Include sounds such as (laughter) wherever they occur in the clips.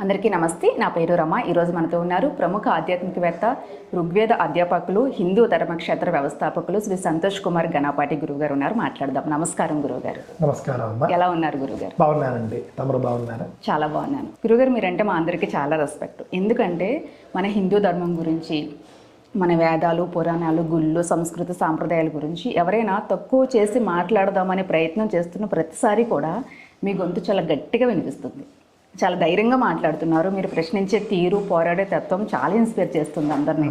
అందరికీ నమస్తే. నా పేరు రమ. ఈరోజు మనతో ఉన్నారు ప్రముఖ ఆధ్యాత్మికవేత్త ఋగ్వేద అధ్యాపకులు హిందూ ధర్మక్షేత్ర వ్యవస్థాపకులు శ్రీ సంతోష్ కుమార్ గణపాటి గురువుగారు ఉన్నారు. మాట్లాడదాం. నమస్కారం గురువుగారు. నమస్కారం అమ్మ. ఎలా ఉన్నారు బాగున్నానండి తమరు బాగున్నారా? చాలా బాగున్నాను. గురుగారు మీరంటే మా అందరికీ చాలా రెస్పెక్ట్. ఎందుకంటే మన హిందూ ధర్మం గురించి మన వేదాలు పురాణాలు గుళ్ళు సంస్కృతి సాంప్రదాయాల గురించి ఎవరైనా తక్కువ చేసి మాట్లాడదామనే ప్రయత్నం చేస్తున్న ప్రతిసారి కూడా మీ గొంతు చాలా గట్టిగా వినిపిస్తుంది. చాలా ధైర్యంగా మాట్లాడుతున్నారు. మీరు ప్రశ్నించే తీరు పోరాడే తత్వం చాలా ఇన్స్పైర్ చేస్తుంది అందరినీ.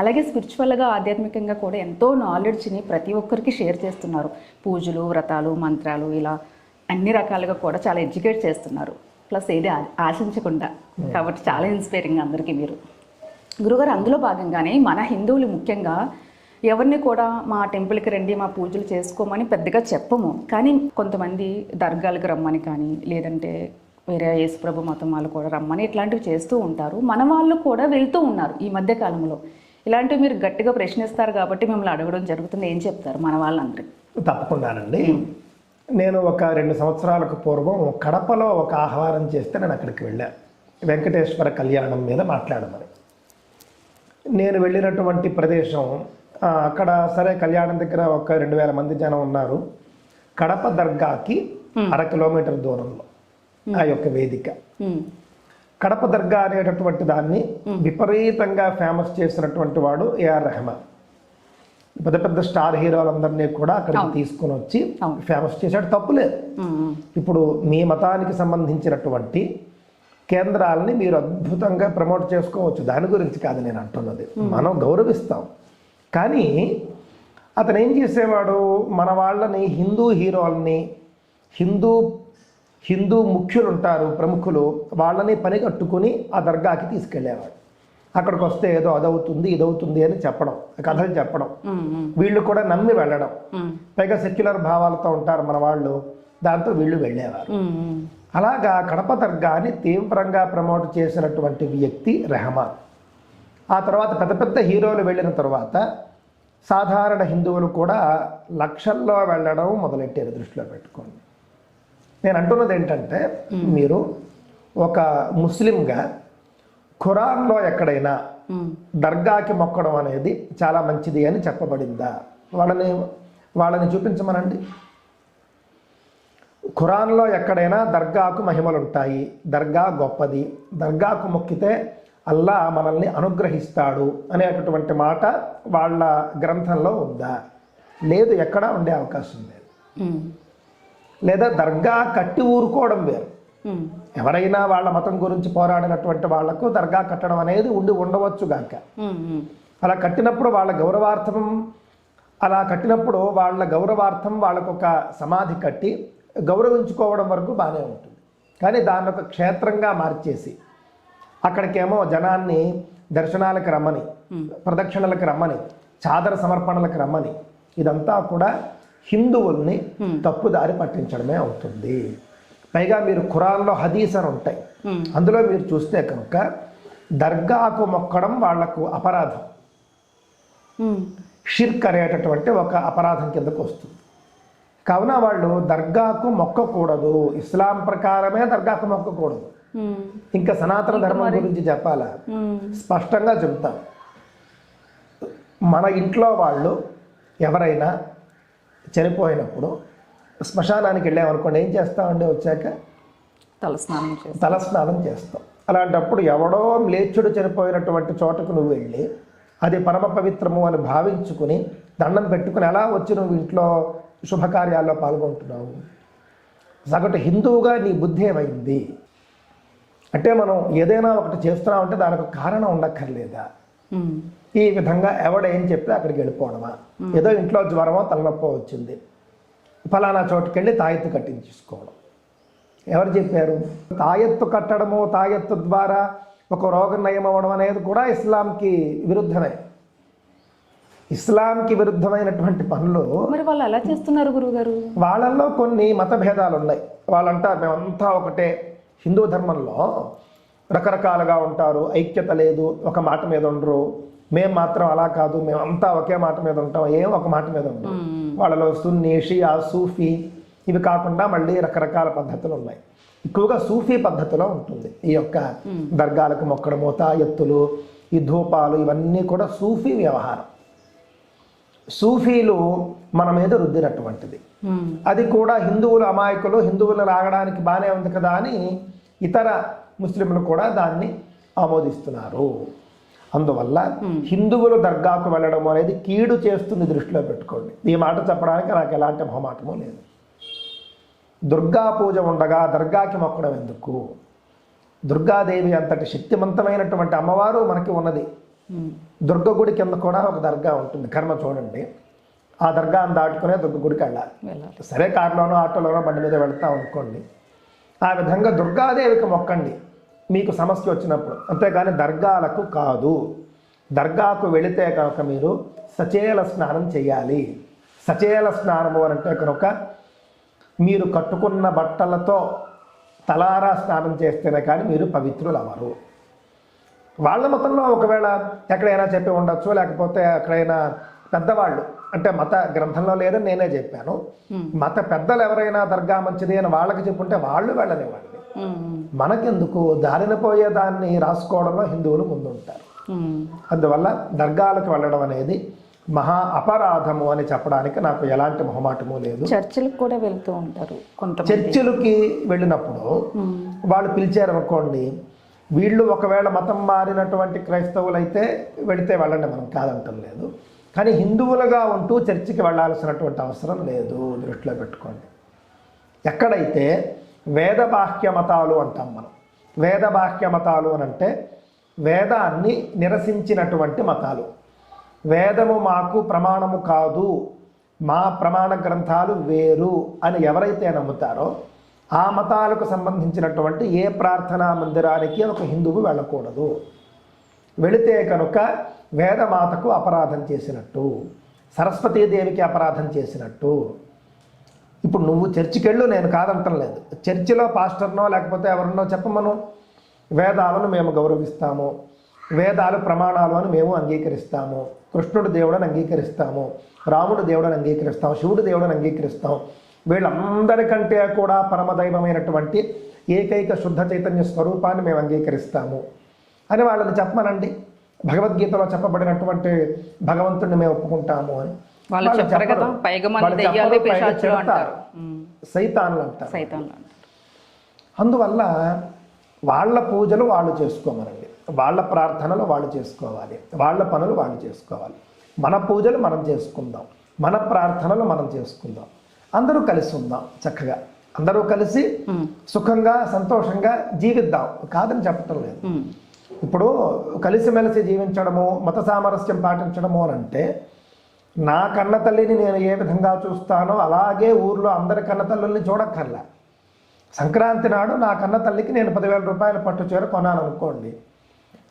అలాగే స్పిరిచువల్గా ఆధ్యాత్మికంగా కూడా ఎంతో నాలెడ్జ్ని ప్రతి ఒక్కరికి షేర్ చేస్తున్నారు. పూజలు వ్రతాలు మంత్రాలు ఇలా అన్ని రకాలుగా కూడా చాలా ఎడ్యుకేట్ చేస్తున్నారు. ప్లస్ ఏది ఆశించకుండా. కాబట్టి చాలా ఇన్స్పైరింగ్ అందరికీ మీరు. గురుగారు అందులో భాగంగానే మన హిందువులు ముఖ్యంగా ఎవరిని కూడా మా టెంపుల్కి రండి మా పూజలు చేసుకోమని పెద్దగా చెప్పము. కానీ కొంతమంది దర్గాలకు రమ్మని కానీ లేదంటే వేరే యేసుప్రభు మతం వాళ్ళు కూడా రమ్మని ఇట్లాంటివి చేస్తూ ఉంటారు. మన వాళ్ళు కూడా వెళ్తూ ఉన్నారు ఈ మధ్య కాలంలో. ఇలాంటివి మీరు గట్టిగా ప్రశ్నిస్తారు కాబట్టి మిమ్మల్ని అడగడం జరుగుతుంది. ఏం చెప్తారు మన వాళ్ళందరికీ తప్పకుండానండి. నేను ఒక రెండు సంవత్సరాలకు పూర్వం కడపలో ఒక ఆహ్వానం చేస్తే నేను అక్కడికి వెళ్ళాను వెంకటేశ్వర కళ్యాణం మీద మాట్లాడమని. నేను వెళ్ళినటువంటి ప్రదేశం అక్కడ సరే కళ్యాణం దగ్గర ఒక రెండు వేల మంది జనం ఉన్నారు. కడప దర్గాకి అర కిలోమీటర్ దూరంలో. ఆ యొక్క వేదిక. కడప దర్గా అనేటటువంటి దాన్ని విపరీతంగా ఫేమస్ చేసినటువంటి వాడు ఏఆర్ రెహమాన్. పెద్ద పెద్ద స్టార్ హీరోలందరినీ కూడా అక్కడికి తీసుకొని వచ్చి. ఫేమస్ చేశాడు. తప్పులేదు ఇప్పుడు మీ మతానికి సంబంధించినటువంటి కేంద్రాలని మీరు అద్భుతంగా ప్రమోట్ చేసుకోవచ్చు. దాని గురించి కాదు నేను అంటున్నది. మనం గౌరవిస్తాం. కానీ అతను ఏం చేసేవాడు? మన వాళ్ళని హిందూ హీరోల్ని హిందూ హిందూ ముఖ్యులు ఉంటారు ప్రముఖులు వాళ్ళని పని కట్టుకుని ఆ దర్గాకి తీసుకెళ్ళేవాడు. అక్కడికి వస్తే ఏదో అదవుతుంది ఇదవుతుంది అని చెప్పడం కథలు చెప్పడం. వీళ్ళు కూడా నమ్మి వెళ్ళడం. పైగా సెక్యులర్ భావాలతో ఉంటారు మన వాళ్ళు దాంతో వీళ్ళు వెళ్ళేవారు. అలాగా కడప దర్గాని తీవ్రంగా ప్రమోట్ చేసినటువంటి వ్యక్తి రెహమాన్. ఆ తర్వాత పెద్ద పెద్ద హీరోలు వెళ్ళిన తర్వాత సాధారణ హిందువులు కూడా లక్షల్లో వెళ్ళడం మొదలెట్టారు దృష్టిలో పెట్టుకోండి నేను అంటున్నది ఏంటంటే మీరు ఒక ముస్లింగా ఖురాన్లో ఎక్కడైనా దర్గాకి మొక్కడం అనేది చాలా మంచిది అని చెప్పబడిందా? వాళ్ళని వాళ్ళని చూపించమనండి. ఖురాన్లో ఎక్కడైనా దర్గాకు మహిమలు ఉంటాయి దర్గా గొప్పది. దర్గాకు మొక్కితే అల్లా మనల్ని అనుగ్రహిస్తాడు అనేటటువంటి మాట వాళ్ళ గ్రంథంలో ఉందా? లేదు ఎక్కడా ఉండే అవకాశం లేదు. లేదా దర్గా కట్టి ఊరుకోవడం వేరు. ఎవరైనా వాళ్ళ మతం గురించి పోరాడినటువంటి వాళ్ళకు దర్గా కట్టడం అనేది ఉండి ఉండవచ్చు గాక. అలా కట్టినప్పుడు వాళ్ళ గౌరవార్థం అలా కట్టినప్పుడు వాళ్ళ గౌరవార్థం వాళ్ళకు ఒక సమాధి కట్టి గౌరవించుకోవడం వరకు బాగానే ఉంటుంది. కానీ దాన్ని ఒక క్షేత్రంగా మార్చేసి అక్కడికేమో జనాన్ని దర్శనాలకు రమ్మని ప్రదక్షిణలకు రమ్మని చాదర సమర్పణలకు రమ్మని ఇదంతా కూడా హిందువుల్ని తప్పుదారి పట్టించడమే అవుతుంది. పైగా మీరు ఖురాన్లో హదీస్ అని ఉంటాయి. అందులో మీరు చూస్తే కనుక దర్గాకు మొక్కడం వాళ్ళకు అపరాధం. షిర్క్ అనేటటువంటి ఒక అపరాధం కిందకు వస్తుంది. కావున వాళ్ళు దర్గాకు మొక్కకూడదు. ఇస్లాం ప్రకారమే దర్గాకు మొక్కకూడదు. ఇంకా సనాతన ధర్మం గురించి చెప్పాలా? స్పష్టంగా చెబుతాం. మన ఇంట్లో వాళ్ళు ఎవరైనా చనిపోయినప్పుడు శ్మశానానికి వెళ్ళామనుకోండి ఏం చేస్తామండి వచ్చాక? తలస్నానం తలస్నానం చేస్తాం. అలాంటప్పుడు ఎవడో మ్లేచ్చుడు చనిపోయినటువంటి చోటకు నువ్వు వెళ్ళి అది పరమ పవిత్రము అని భావించుకుని దండం పెట్టుకుని ఎలా వచ్చి నువ్వు ఇంట్లో శుభకార్యాల్లో పాల్గొంటున్నావు? సగటు హిందువుగా నీ బుద్ధి ఏమైంది? అంటే మనం ఏదైనా ఒకటి చేస్తున్నామంటే దానికి కారణం ఉండక్కర్లేదా? ఈ విధంగా ఎవడ ఏం చెప్తే అక్కడికి వెళ్ళిపోవడమా? ఏదో ఇంట్లో జ్వరమో తలనొప్పో వచ్చింది. ఫలానా చోటుకి వెళ్ళి తాయెత్తు కట్టించేసుకోవడం. ఎవరు చెప్పారు? తాయెత్తు కట్టడము తాయెత్తు ద్వారా ఒక రోగం నయం అవ్వడం అనేది కూడా ఇస్లాంకి విరుద్ధమే. ఇస్లాంకి విరుద్ధమైనటువంటి పనులు మరి వాళ్ళు ఎలా చేస్తున్నారు గురువుగారు? వాళ్ళల్లో కొన్ని మత భేదాలు ఉన్నాయి వాళ్ళంటారు మేమంతా ఒకటే. హిందూ ధర్మంలో రకరకాలుగా ఉంటారు. ఐక్యత లేదు ఒక మాట మీద ఉండరు. మేము మాత్రం అలా కాదు మేమంతా ఒకే మాట మీద ఉంటాం ఏం ఒక మాట మీద ఉండరు వాళ్ళలో సున్నీ షియా సూఫీ ఇవి కాకుండా మళ్ళీ రకరకాల పద్ధతులు ఉన్నాయి. ఎక్కువగా సూఫీ పద్ధతిలో ఉంటుంది. ఈ యొక్క దర్గాలకు మొక్కడము తాయెత్తులు ఈ ధూపాలు ఇవన్నీ కూడా సూఫీ వ్యవహారం. సూఫీలు మన మీద రుద్దినటువంటిది. అది కూడా హిందువులు అమాయకులు హిందువులు లాగడానికి బాగానే ఉంది కదా అని ఇతర ముస్లింలు కూడా దాన్ని ఆమోదిస్తున్నారు. అందువల్ల హిందువులు దర్గాకు వెళ్ళడం అనేది కీడు చేస్తుంది దృష్టిలో పెట్టుకోండి. ఈ మాట చెప్పడానికి నాకు ఎలాంటి మొహమాటము లేదు. దుర్గా పూజ ఉండగా దర్గాకి మొక్కడం ఎందుకు? దుర్గాదేవి అంతటి శక్తివంతమైనటువంటి అమ్మవారు మనకి ఉన్నది. దుర్గ గుడి కింద కూడా ఒక దర్గా ఉంటుంది. కర్మ చూడండి. ఆ దర్గాను దాటుకునే దుర్గ గుడికి వెళ్ళాలి. వెళ్ళాలి. సరే కారులోనో ఆటోలోనో బండి మీద వెళ్తాం అనుకోండి. ఆ విధంగా దుర్గాదేవికి మొక్కండి. మీకు సమస్య వచ్చినప్పుడు. అంతేగాని దర్గాలకు కాదు. దర్గాకు వెళితే కనుక మీరు సచేల స్నానం చేయాలి. సచేల స్నానము అని అంటే కనుక మీరు కట్టుకున్న బట్టలతో తలారా స్నానం చేస్తేనే కానీ మీరు పవిత్రులు అవ్వరు వాళ్ళ మతంలో ఒకవేళ ఎక్కడైనా చెప్పి ఉండొచ్చు లేకపోతే ఎక్కడైనా పెద్దవాళ్ళు అంటే మత గ్రంథంలో లేదని నేనే చెప్పాను. మత పెద్దలు ఎవరైనా దర్గా మంచిది అని వాళ్ళకి చెప్పుంటే వాళ్ళు వెళ్ళనివ్వండి. మనకెందుకు? దారిన పోయేదాన్ని రాసుకోవడంలో హిందువులు ముందుంటారు. అందువల్ల దర్గాలకు వెళ్ళడం అనేది మహా అపరాధము అని చెప్పడానికి నాకు ఎలాంటి మొహమాటము లేదు. చర్చిలకు కూడా వెళ్తూ ఉంటారు కొంతమంది. చర్చిలకి వెళ్ళినప్పుడు వాళ్ళు పిలిచారు అనుకోండి వీళ్ళు ఒకవేళ మతం మారినటువంటి క్రైస్తవులైతే వెళితే వెళ్ళండి మనం కాదంటం లేదు. కానీ హిందువులుగా ఉంటూ చర్చికి వెళ్ళాల్సినటువంటి అవసరం లేదు దృష్టిలో పెట్టుకోండి. ఎక్కడైతే వేదబాహ్య మతాలు అంటాం మనం. వేదబాహ్య మతాలు అని అంటే వేదాన్ని నిరసించినటువంటి మతాలు. వేదము మాకు ప్రమాణము కాదు మా ప్రమాణ గ్రంథాలు వేరు అని ఎవరైతే నమ్ముతారో ఆ మతాలకు సంబంధించినటువంటి ఏ ప్రార్థనా మందిరానికి ఒక హిందువు వెళ్ళకూడదు. వెళితే కనుక వేదమాతకు అపరాధం చేసినట్టు సరస్వతీదేవికి అపరాధం చేసినట్టు ఇప్పుడు నువ్వు చర్చికి వెళ్ళు నేను కాదంటం లేదు. చర్చిలో పాస్టర్నో లేకపోతే ఎవరినో చెప్పమను. వేదాలను మేము గౌరవిస్తాము. వేదాలు ప్రమాణాలు అని మేము అంగీకరిస్తాము. కృష్ణుడు దేవుడని అంగీకరిస్తాము. రాముడు దేవుడని అంగీకరిస్తాం శివుడు దేవుడని అంగీకరిస్తాం వీళ్ళందరికంటే కూడా పరమదైవమైనటువంటి ఏకైక శుద్ధ చైతన్య స్వరూపాన్ని మేము అంగీకరిస్తాము. అని వాళ్ళని చెప్పమనండి. భగవద్గీతలో చెప్పబడినటువంటి భగవంతుడిని మేము ఒప్పుకుంటాము అని. వాళ్ళు చెప్పరు కదా పైగా మన దెయ్యాలు పిశాచులు. అంటారు. సైతాన్లు అంటారు. సైతాన్లు అంటారు. అందువల్ల వాళ్ళ పూజలు వాళ్ళు చేసుకోమనండి వాళ్ళ ప్రార్థనలు వాళ్ళు చేసుకోవాలి. వాళ్ళ పనులు వాళ్ళు చేసుకోవాలి. మన పూజలు మనం చేసుకుందాం. మన ప్రార్థనలు మనం చేసుకుందాం. అందరూ కలిసి ఉందాం చక్కగా. అందరూ కలిసి సుఖంగా సంతోషంగా జీవిద్దాం. కాదని చెప్పటం లేదు. ఇప్పుడు కలిసిమెలిసి జీవించడము మత సామరస్యం పాటించడము అని అంటే నా కన్న తల్లిని నేను ఏ విధంగా చూస్తానో అలాగే ఊర్లో అందరి కన్న తల్లుల్ని చూడక్కర్లా. సంక్రాంతి నాడు నా కన్న తల్లికి నేను పదివేల రూపాయల పట్టు చీర కొనాను అనుకోండి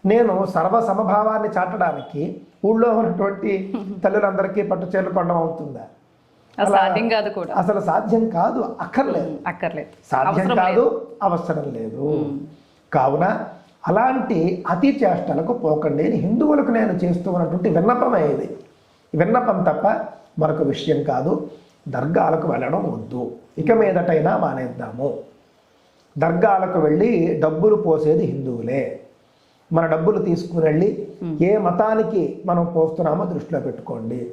నేను సర్వ సమభావాన్ని చాటడానికి ఊళ్ళో ఉన్నటువంటి (laughs) తల్లులందరికీ పట్టు చీరలు కొనడం అవుతుందా? అది సాధ్యం కాదు కూడా. అసలు సాధ్యం కాదు అక్కర్లేదు. అక్కర్లేదు. సాధ్యం కాదు అవసరం లేదు. కావున అలాంటి అతి చేష్టలకు పోకండి హిందువులకు నేను చేస్తూ ఉన్నటువంటి విన్నపమే ఇది విన్నపం తప్ప మరొక విషయం కాదు. దర్గాలకు వెళ్ళడం వద్దు. ఇక మీదటైనా మానేద్దాము. దర్గాలకు వెళ్ళి డబ్బులు పోసేది హిందువులే. మన డబ్బులు తీసుకుని వెళ్ళి ఏ మతానికి మనం పోస్తున్నామో దృష్టిలో పెట్టుకోండి.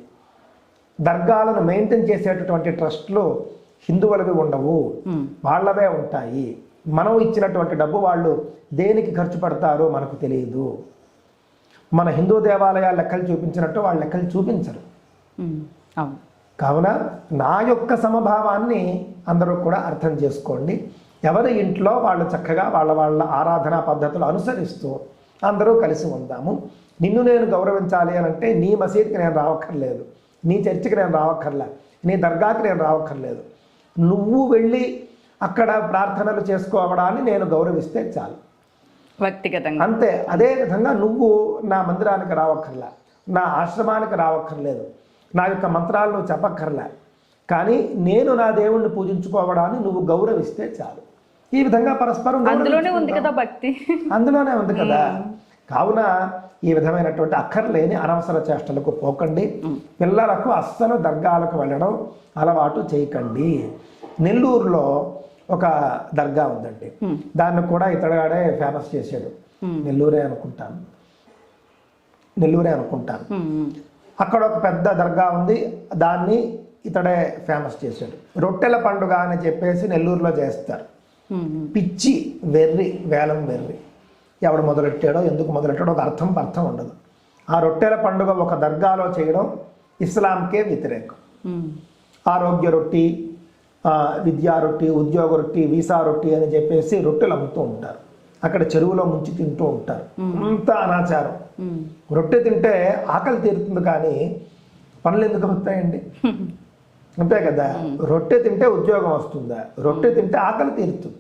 దర్గాలను మెయింటైన్ చేసేటటువంటి ట్రస్ట్లు హిందువులవి ఉండవు. వాళ్ళవే ఉంటాయి. మనం ఇచ్చినటువంటి డబ్బు వాళ్ళు దేనికి ఖర్చు పెడతారో మనకు తెలియదు. మన హిందూ దేవాలయాల లెక్కలు చూపించినట్టు వాళ్ళ లెక్కలు చూపించరు. కావున నా యొక్క సమభావాన్ని అందరూ కూడా అర్థం చేసుకోండి. ఎవరి ఇంట్లో వాళ్ళు చక్కగా వాళ్ళ వాళ్ళ ఆరాధనా పద్ధతులు అనుసరిస్తూ అందరూ కలిసి ఉందాము. నిన్ను నేను గౌరవించాలి అని అంటే నీ మసీద్కి నేను రావక్కర్లేదు. నీ చర్చికి నేను రావక్కర్లే. నీ దర్గాకి నేను రావక్కర్లేదు. నువ్వు వెళ్ళి అక్కడ ప్రార్థనలు చేసుకోవడాన్ని నేను గౌరవిస్తే చాలు. వ్యక్తిగతంగా. అంతే అదే విధంగా నువ్వు నా మందిరానికి రావక్కర్లే నా ఆశ్రమానికి రావక్కర్లేదు నా యొక్క మంత్రాలు నువ్వు చెప్పక్కర్లే కానీ నేను నా దేవుణ్ణి పూజించుకోవడాన్ని నువ్వు గౌరవిస్తే చాలు. ఈ విధంగా పరస్పరం అందులోనే ఉంది. కదా భక్తి. అందులోనే ఉంది కదా. కావున ఈ విధమైనటువంటి అక్కర్లేని అనవసర చేష్టలకు పోకండి. పిల్లలకు అస్సలు దర్గాలకు వెళ్ళడం అలవాటు చేయకండి. నెల్లూరులో ఒక దర్గా ఉందండి. దాన్ని కూడా ఇతగాడే ఫేమస్ చేశాడు. నెల్లూరే అనుకుంటాను. నెల్లూరే అనుకుంటాను. అక్కడ ఒక పెద్ద దర్గా ఉంది. దాన్ని ఇతడే ఫేమస్ చేశాడు. రొట్టెల పండుగ అని చెప్పేసి నెల్లూరులో చేస్తారు. పిచ్చి వెర్రి వేలం వెర్రి. ఎవడు మొదలెట్టాడో ఎందుకు మొదలెట్టాడో ఒక అర్థం అర్థం ఉండదు. ఆ రొట్టెల పండుగ ఒక దర్గాలో చేయడం ఇస్లాంకే వ్యతిరేకం. ఆరోగ్య రొట్టి విద్యా రొట్టి ఉద్యోగ రొట్టి వీసా రొట్టి అని చెప్పేసి రొట్టెలు అమ్ముతూ ఉంటారు. అక్కడ చెరువులో ముంచి తింటూ ఉంటారు. అంత అనాచారం. రొట్టె తింటే ఆకలి తీరుతుంది కానీ పనులు ఎందుకు వస్తాయండి? (laughs) అంతే కదా. రొట్టె తింటే ఉద్యోగం వస్తుందా? రొట్టె తింటే ఆకలి తీరుతుంది.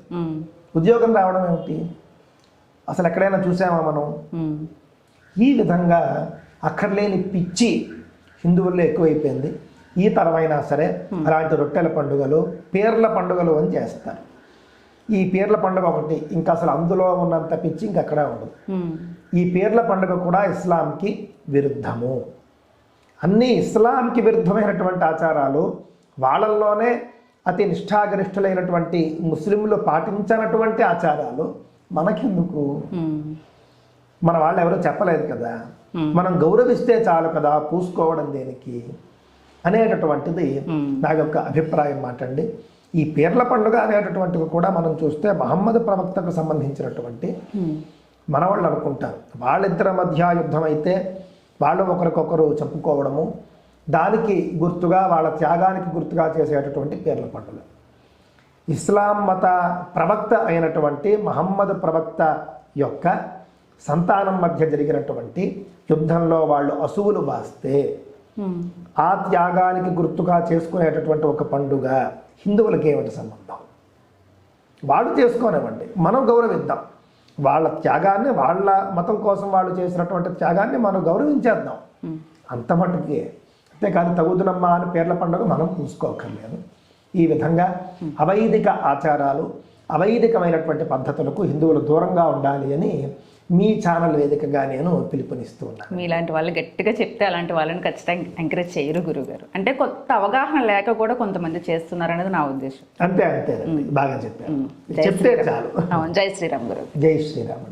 ఉద్యోగం రావడం ఏమిటి? అసలు ఎక్కడైనా చూసామా మనం? ఈ విధంగా అక్కర్లేని పిచ్చి హిందువుల్లో ఎక్కువైపోయింది. ఈ తరమైనా సరే అలాంటి రొట్టెల పండుగలు పీర్ల పండుగలు అని చేస్తారు. ఈ పీర్ల పండుగ ఒకటి ఇంకా అసలు అందులో ఉన్నంత పిచ్చి ఇంకెక్కడా ఉండదు. ఈ పీర్ల పండుగ కూడా ఇస్లాంకి విరుద్ధము. అన్ని ఇస్లాంకి విరుద్ధమైనటువంటి ఆచారాలు వాళ్ళల్లోనే అతి నిష్ఠాగరిష్ఠులైనటువంటి ముస్లింలు పాటించనటువంటి ఆచారాలు మనకెందుకు? మన వాళ్ళు ఎవరో చెప్పలేదు కదా. మనం గౌరవిస్తే చాలు కదా పూసుకోవడం దేనికి? అనేటటువంటిది నా యొక్క అభిప్రాయం మాట అండి ఈ పీర్ల పండుగ అనేటటువంటివి కూడా మనం చూస్తే మహమ్మద్ ప్రవక్తకు సంబంధించినటువంటి ఉమ్, మన వాళ్ళు అనుకుంటారు. వాళ్ళిద్దరి మధ్య యుద్ధం అయితే వాళ్ళు ఒకరికొకరు చెప్పుకోవడము దానికి గుర్తుగా వాళ్ళ త్యాగానికి గుర్తుగా చేసేటటువంటి పేర్ల పండుగ. ఇస్లాం మత ప్రవక్త అయినటువంటి మహమ్మద్ ప్రవక్త యొక్క సంతానం మధ్య జరిగినటువంటి యుద్ధంలో వాళ్ళు అసువులు బాస్తే ఆ త్యాగానికి గుర్తుగా చేసుకునేటటువంటి ఒక పండుగ హిందువులకి ఏమిటి సంబంధం? వాళ్ళు చేసుకోనివ్వండి. మనం గౌరవిద్దాం. వాళ్ళ త్యాగాన్ని వాళ్ళ మతం కోసం వాళ్ళు చేసినటువంటి త్యాగాన్ని మనం గౌరవించేద్దాం. అంత మటుకే. అంతేకాదు తగుదునమ్మా అని పేర్ల పండుగ మనం పూసుకోకర్లేదు ఈ విధంగా అవైదిక ఆచారాలు అవైదికమైనటువంటి పద్ధతులకు హిందువులు దూరంగా ఉండాలి అని మీ ఛానల్ వేదికగా నేను పిలుపునిస్తూ ఉన్నాను మీలాంటి వాళ్ళు గట్టిగా చెప్తే అలాంటి వాళ్ళని ఖచ్చితంగా ఎంకరేజ్ చేయరు గురుగారు. అంటే కొత్త అవగాహన లేక కూడా కొంతమంది చేస్తున్నారు అనేది నా ఉద్దేశం. అంతే అంతే బాగా చెప్పారు. చెప్తే చాలు. అవును జై శ్రీరామ్ గురు. జై శ్రీరామ్